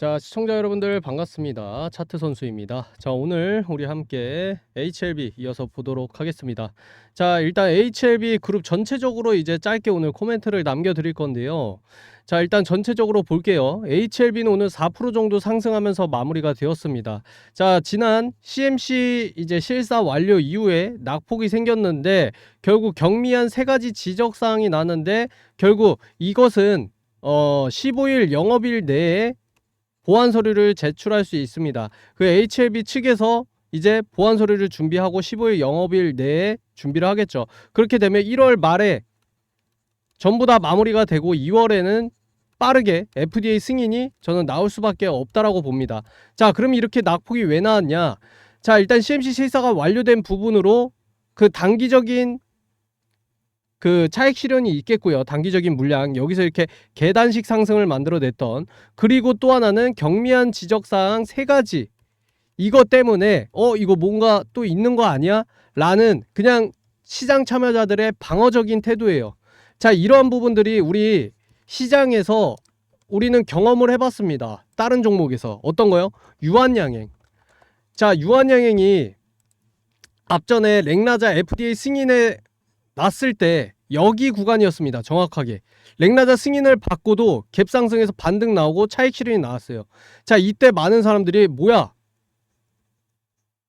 자, 시청자 여러분들 반갑습니다. 차트 선수입니다. 자, 오늘 우리 함께 HLB 이어서 보도록 하겠습니다. 자, 일단 HLB 그룹 전체적으로 이제 짧게 오늘 코멘트를 남겨 드릴 건데요. 자, 일단 전체적으로 볼게요. HLB는 오늘 4% 정도 상승하면서 마무리가 되었습니다. 자, 지난 CMC 이제 실사 완료 이후에 낙폭이 생겼는데 결국 경미한 세 가지 지적 사항이 나는데 결국 이것은 어 15일 영업일 내에 보안 서류를 제출할 수 있습니다. 그 HLB 측에서 이제 보안 서류를 준비하고 15일 영업일 내에 준비를 하겠죠. 그렇게 되면 1월 말에 전부 다 마무리가 되고 2월에는 빠르게 FDA 승인이 저는 나올 수밖에 없다라고 봅니다. 자, 그럼 이렇게 낙폭이 왜 나왔냐? 자, 일단 CMC 실사가 완료된 부분으로 그 단기적인 그 차익 실현이 있겠고요. 단기적인 물량 여기서 이렇게 계단식 상승을 만들어냈던 그리고 또 하나는 경미한 지적 사항 세 가지 이것 때문에 어 이거 뭔가 또 있는 거 아니야? 라는 그냥 시장 참여자들의 방어적인 태도예요. 자, 이러한 부분들이 우리 시장에서 우리는 경험을 해봤습니다. 다른 종목에서 어떤 거요? 유한양행. 자, 유한양행이 앞전에 랭라자 FDA 승인에 났을 때 여기 구간이었습니다. 정확하게. 랭라자 승인을 받고도 갭 상승에서 반등 나오고 차익 실현이 나왔어요. 자, 이때 많은 사람들이 뭐야?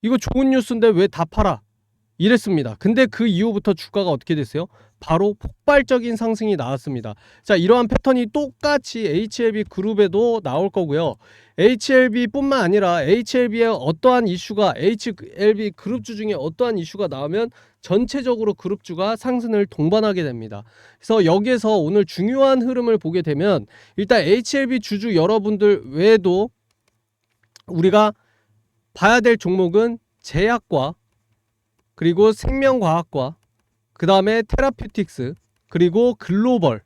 이거 좋은 뉴스인데 왜 다 팔아? 이랬습니다. 근데 그 이후부터 주가가 어떻게 됐어요? 바로 폭발적인 상승이 나왔습니다. 자, 이러한 패턴이 똑같이 HLB 그룹에도 나올 거고요. HLB뿐만 아니라 HLB의 어떠한 이슈가 HLB 그룹주 중에 어떠한 이슈가 나오면 전체적으로 그룹주가 상승을 동반하게 됩니다. 그래서 여기에서 오늘 중요한 흐름을 보게 되면 일단 HLB 주주 여러분들 외에도 우리가 봐야 될 종목은 제약과 그리고 생명과학과 그 다음에 테라퓨틱스 그리고 글로벌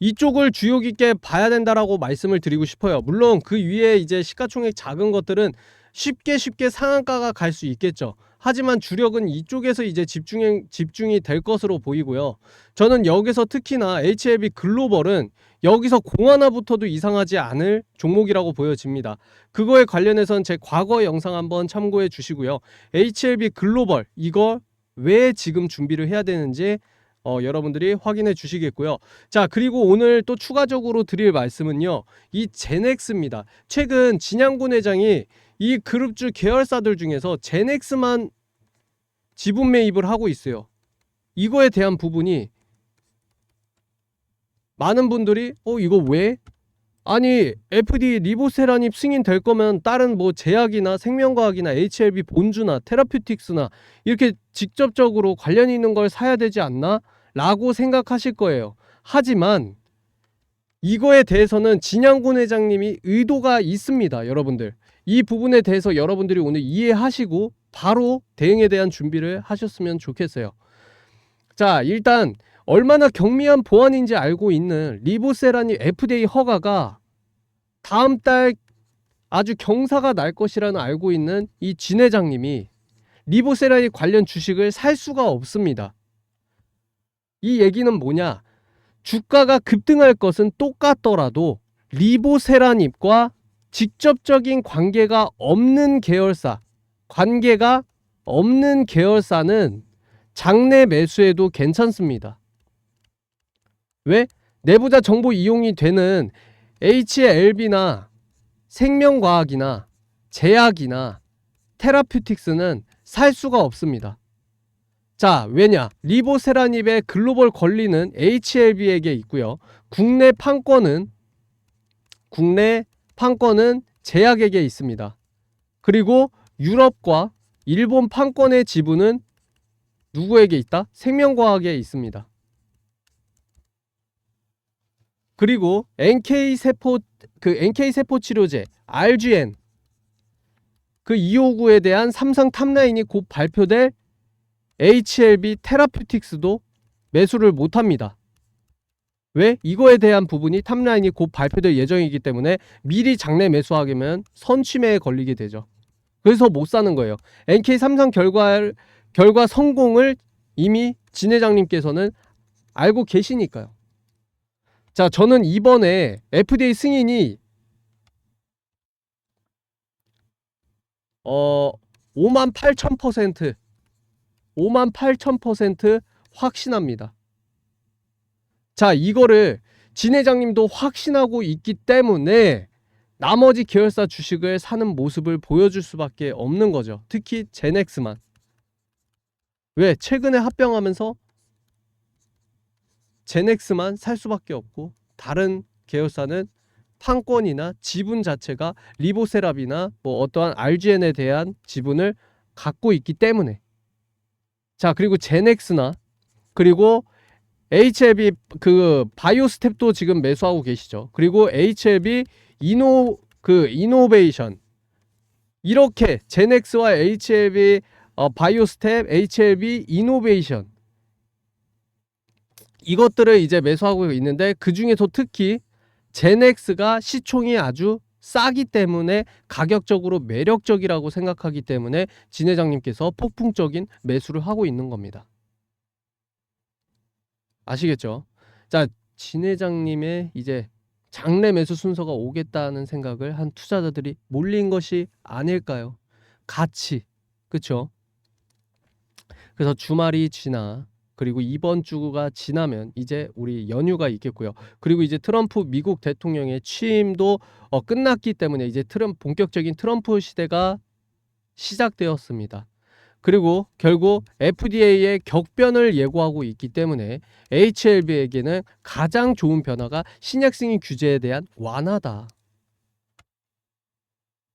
이쪽을 주요 깊게 봐야 된다라고 말씀을 드리고 싶어요. 물론 그 위에 이제 시가총액 작은 것들은 쉽게 쉽게 상한가가 갈 수 있겠죠. 하지만 주력은 이쪽에서 이제 집중이 집중이 될 것으로 보이고요. 저는 여기서 특히나 HLB 글로벌은 여기서 공 하나부터도 이상하지 않을 종목이라고 보여집니다. 그거에 관련해서는 제 과거 영상 한번 참고해 주시고요. HLB 글로벌 이거 왜 지금 준비를 해야 되는지 어, 여러분들이 확인해 주시겠고요. 자, 그리고 오늘 또 추가적으로 드릴 말씀은요. 이 제넥스입니다. 최근 진양군 회장이 이 그룹주 계열사들 중에서 제넥스만 지분 매입을 하고 있어요. 이거에 대한 부분이 많은 분들이 어 이거 왜? 아니 FD 리보세라닙 승인될 거면 다른 뭐 제약이나 생명과학이나 HLB 본주나 테라퓨틱스나 이렇게 직접적으로 관련 있는 걸 사야 되지 않나? 라고 생각하실 거예요. 하지만 이거에 대해서는 진양군 회장님이 의도가 있습니다, 여러분들. 이 부분에 대해서 여러분들이 오늘 이해하시고 바로 대응에 대한 준비를 하셨으면 좋겠어요. 자, 일단 얼마나 경미한 보안인지 알고 있는 리보세라니 FDA 허가가 다음 달 아주 경사가 날 것이라는 알고 있는 이 진 회장님이 리보세라니 관련 주식을 살 수가 없습니다. 이 얘기는 뭐냐? 주가가 급등할 것은 똑같더라도 리보세라닙과 직접적인 관계가 없는 계열사, 관계가 없는 계열사는 장내 매수해도 괜찮습니다. 왜? 내부자 정보 이용이 되는 HLB나 생명과학이나 제약이나 테라퓨틱스는 살 수가 없습니다. 자, 왜냐? 리보세라닙의 글로벌 권리는 HLB에게 있고요. 국내 판권은 국내 판권은 제약에게 있습니다. 그리고 유럽과 일본 판권의 지분은 누구에게 있다? 생명과학에 있습니다. 그리고 NK 세포 그 NK 세포 치료제 RGN 그 259에 대한 삼성 탑라인이 곧 발표될 HLB 테라퓨틱스도 매수를 못 합니다. 왜? 이거에 대한 부분이 탑라인이 곧 발표될 예정이기 때문에 미리 장내 매수하게면 선취매에 걸리게 되죠. 그래서 못 사는 거예요. NK 삼성 결과 결과 성공을 이미 진 회장님께서는 알고 계시니까요. 자, 저는 이번에 FDA 승인이 어 5만 8천 퍼센트 5만 8천 퍼센트 확신합니다. 자, 이거를 진 회장님도 확신하고 있기 때문에 나머지 계열사 주식을 사는 모습을 보여줄 수밖에 없는 거죠. 특히 제넥스만. 왜? 최근에 합병하면서 제넥스만 살 수밖에 없고 다른 계열사는 판권이나 지분 자체가 리보세랍이나 뭐 어떠한 RGN에 대한 지분을 갖고 있기 때문에. 자 그리고 제넥스나 그리고 HLB 그 바이오스텝도 지금 매수하고 계시죠. 그리고 HLB 이노 그 이노베이션. 이렇게 제넥스와 HLB 어, 바이오스텝, HLB 이노베이션 이것들을 이제 매수하고 있는데 그 중에서 특히 제넥스가 시총이 아주 싸기 때문에 가격적으로 매력적이라고 생각하기 때문에 진 회장님께서 폭풍적인 매수를 하고 있는 겁니다. 아시겠죠? 자, 진 회장님의 이제 장내 매수 순서가 오겠다는 생각을 한 투자자들이 몰린 것이 아닐까요? 같이. 그쵸? 그래서 주말이 지나 그리고 이번 주가 지나면 이제 우리 연휴가 있겠고요. 그리고 이제 트럼프 미국 대통령의 취임도 어, 끝났기 때문에 이제 트럼 본격적인 트럼프 시대가 시작되었습니다. 그리고 결국 FDA의 격변을 예고하고 있기 때문에 HLB에게는 가장 좋은 변화가 신약 승인 규제에 대한 완화다.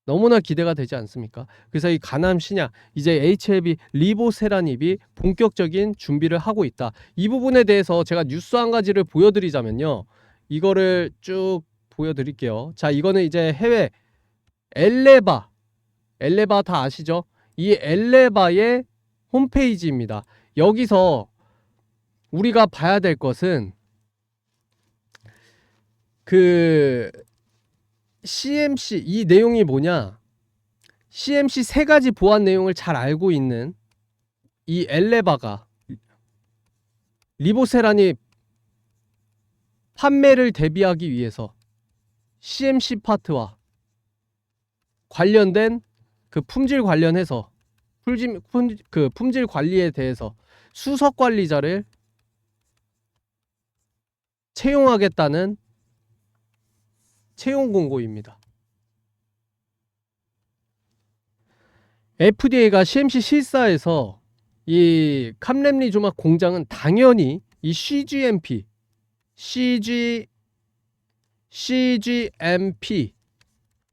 너무나 기대가 되지 않습니까? 그래서 이 가남 신약 이제 HLB 리보세라닙이 본격적인 준비를 하고 있다. 이 부분에 대해서 제가 뉴스 한 가지를 보여드리자면요. 이거를 쭉 보여드릴게요. 자, 이거는 이제 해외 엘레바 엘레바 다 아시죠? 이 엘레바의 홈페이지입니다. 여기서 우리가 봐야 될 것은 그 CMC 이 내용이 뭐냐? CMC 세 가지 보안 내용을 잘 알고 있는 이 엘레바가 리보세란이 판매를 대비하기 위해서 CMC 파트와 관련된 그 품질 관련해서 품질, 품, 그 품질 관리에 대해서 수석 관리자를 채용하겠다는 채용 공고입니다. FDA가 CMC 실사에서 이 캄렘리 조막 공장은 당연히 이 CGMP, CG, CGMP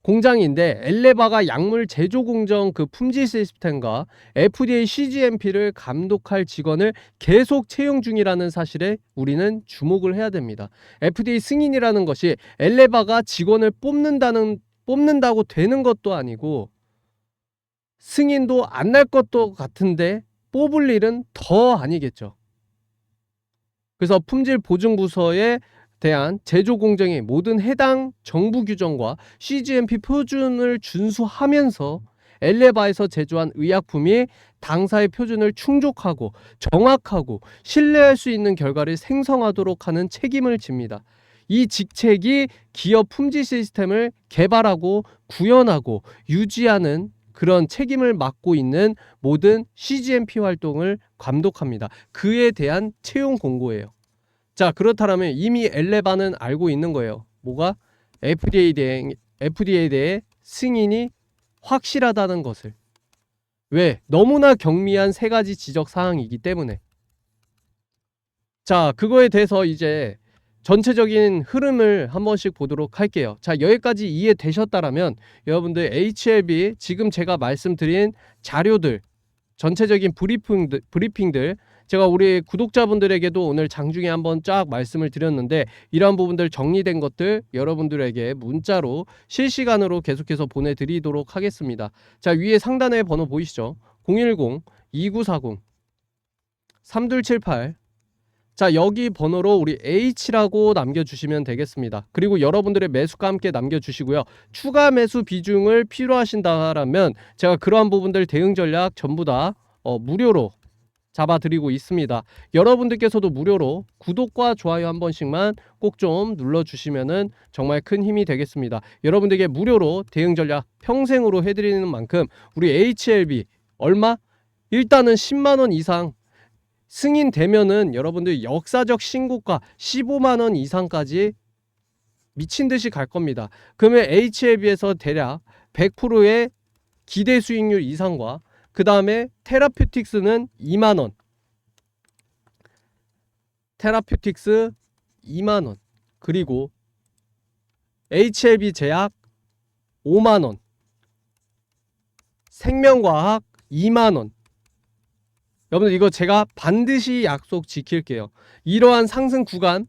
공장인데 엘레바가 약물 제조 공정 그 품질 시스템과 FDA CGMP를 감독할 직원을 계속 채용 중이라는 사실에 우리는 주목을 해야 됩니다. FDA 승인이라는 것이 엘레바가 직원을 뽑는다는 뽑는다고 되는 것도 아니고 승인도 안 날 것도 같은데 뽑을 일은 더 아니겠죠. 그래서 품질 보증 부서에 대한 제조 공정의 모든 해당 정부 규정과 CGMP 표준을 준수하면서 엘레바에서 제조한 의약품이 당사의 표준을 충족하고 정확하고 신뢰할 수 있는 결과를 생성하도록 하는 책임을 집니다. 이 직책이 기업 품질 시스템을 개발하고 구현하고 유지하는 그런 책임을 맡고 있는 모든 CGMP 활동을 감독합니다. 그에 대한 채용 공고예요. 자 그렇다면 이미 엘레바는 알고 있는 거예요. 뭐가 FDA 대해 FDA에 대해 승인이 확실하다는 것을. 왜? 너무나 경미한 세 가지 지적 사항이기 때문에. 자, 그거에 대해서 이제 전체적인 흐름을 한 번씩 보도록 할게요. 자, 여기까지 이해되셨다라면 여러분들 HLB 지금 제가 말씀드린 자료들 전체적인 브리핑들, 브리핑들 제가 우리 구독자분들에게도 오늘 장중에 한번 쫙 말씀을 드렸는데 이러한 부분들 정리된 것들 여러분들에게 문자로 실시간으로 계속해서 보내드리도록 하겠습니다. 자 위에 상단에 번호 보이시죠? 010-2940 3278 자 여기 번호로 우리 H라고 남겨주시면 되겠습니다. 그리고 여러분들의 매수가 함께 남겨주시고요. 추가 매수 비중을 필요하신다라면 제가 그러한 부분들 대응 전략 전부 다 어, 무료로 잡아드리고 있습니다. 여러분들께서도 무료로 구독과 좋아요 한 번씩만 꼭 좀 눌러주시면은 정말 큰 힘이 되겠습니다. 여러분들에게 무료로 대응 전략 평생으로 해드리는 만큼 우리 HLB 얼마? 일단은 10만 원 이상 승인되면은 여러분들 역사적 신고가 15만 원 이상까지 미친 듯이 갈 겁니다. 그러면 HLB에서 대략 100%의 기대 수익률 이상과 그 다음에 테라퓨틱스는 2만 원. 테라퓨틱스 2만 원. 그리고 HLB 제약 5만 원. 생명과학 2만 원. 여러분들 이거 제가 반드시 약속 지킬게요. 이러한 상승 구간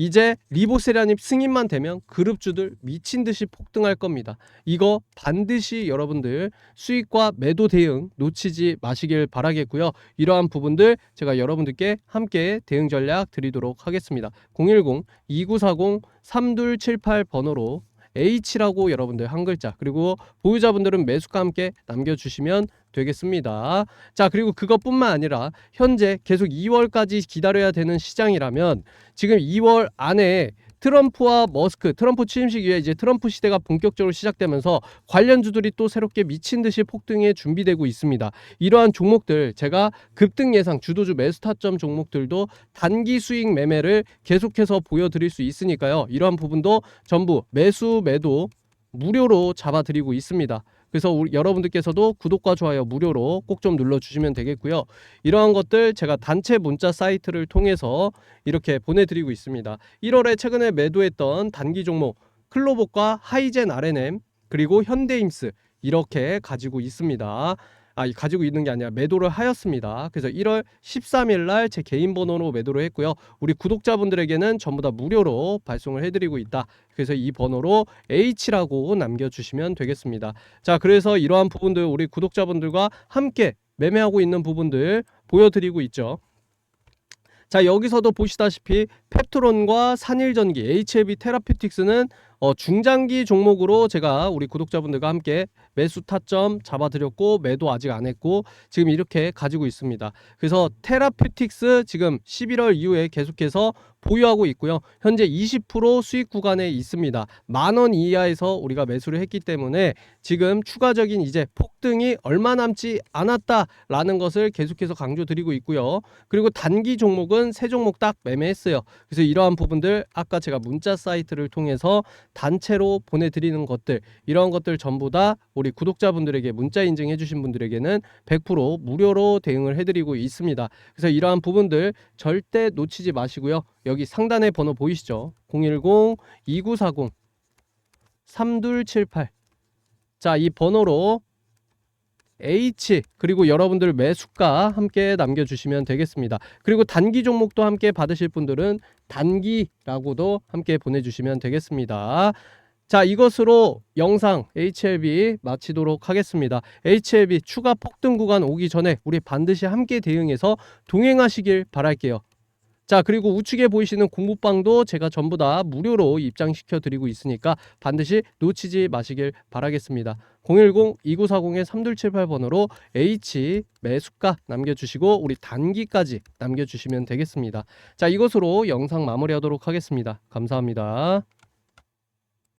이제 리보세라님 승인만 되면 그룹주들 미친 듯이 폭등할 겁니다. 이거 반드시 여러분들 수익과 매도 대응 놓치지 마시길 바라겠고요. 이러한 부분들 제가 여러분들께 함께 대응 전략 드리도록 하겠습니다. 010-2940-3278 번호로 H라고 여러분들 한 글자 그리고 보유자분들은 매수가 함께 남겨주시면 되겠습니다. 자 그리고 그것뿐만 아니라 현재 계속 2월까지 기다려야 되는 시장이라면 지금 2월 안에 트럼프와 머스크, 트럼프 취임식 이후에 이제 트럼프 시대가 본격적으로 시작되면서 관련주들이 또 새롭게 미친 듯이 폭등에 준비되고 있습니다. 이러한 종목들 제가 급등 예상 주도주 매수 타점 종목들도 단기 수익 매매를 계속해서 보여드릴 수 있으니까요. 이러한 부분도 전부 매수 매도 무료로 잡아드리고 있습니다. 그래서 우리 여러분들께서도 구독과 좋아요 무료로 꼭 좀 눌러주시면 되겠고요. 이러한 것들 제가 단체 문자 사이트를 통해서 이렇게 보내드리고 있습니다. 1월에 최근에 매도했던 단기 종목 클로복과 하이젠 RNM 그리고 현대임스 이렇게 가지고 있습니다. 아, 이 가지고 있는 게 아니라 매도를 하였습니다. 그래서 1월 13일 날 제 개인 번호로 매도를 했고요. 우리 구독자분들에게는 전부 다 무료로 발송을 해드리고 있다. 그래서 이 번호로 H라고 남겨주시면 되겠습니다. 자, 그래서 이러한 부분들 우리 구독자분들과 함께 매매하고 있는 부분들 보여드리고 있죠. 자 여기서도 보시다시피 펩트론과 산일전기 HLB 테라피틱스는 어, 중장기 종목으로 제가 우리 구독자분들과 함께 매수 타점 잡아드렸고 매도 아직 안 했고 지금 이렇게 가지고 있습니다. 그래서 테라피틱스 지금 11월 이후에 계속해서 보유하고 있고요. 현재 20% 수익 구간에 있습니다. 만 원 이하에서 우리가 매수를 했기 때문에 지금 추가적인 이제 폭등이 얼마 남지 않았다라는 것을 계속해서 강조드리고 있고요. 그리고 단기 종목은 세 종목 딱 매매했어요. 그래서 이러한 부분들 아까 제가 문자 사이트를 통해서 단체로 보내드리는 것들 이러한 것들 전부 다 우리 구독자분들에게 문자 인증해 주신 분들에게는 100% 무료로 대응을 해드리고 있습니다. 그래서 이러한 부분들 절대 놓치지 마시고요. 여기 상단에 번호 보이시죠? 010-2940 3278 자, 이 번호로 H 그리고 여러분들 매수가 함께 남겨주시면 되겠습니다. 그리고 단기 종목도 함께 받으실 분들은 단기라고도 함께 보내주시면 되겠습니다. 자 이것으로 영상 HLB 마치도록 하겠습니다. HLB 추가 폭등 구간 오기 전에 우리 반드시 함께 대응해서 동행하시길 바랄게요. 자 그리고 우측에 보이시는 공부방도 제가 전부 다 무료로 입장시켜 드리고 있으니까 반드시 놓치지 마시길 바라겠습니다. 010-2940-3278번호로 H 매수가 남겨주시고 우리 단기까지 남겨주시면 되겠습니다. 자 이것으로 영상 마무리하도록 하겠습니다. 감사합니다.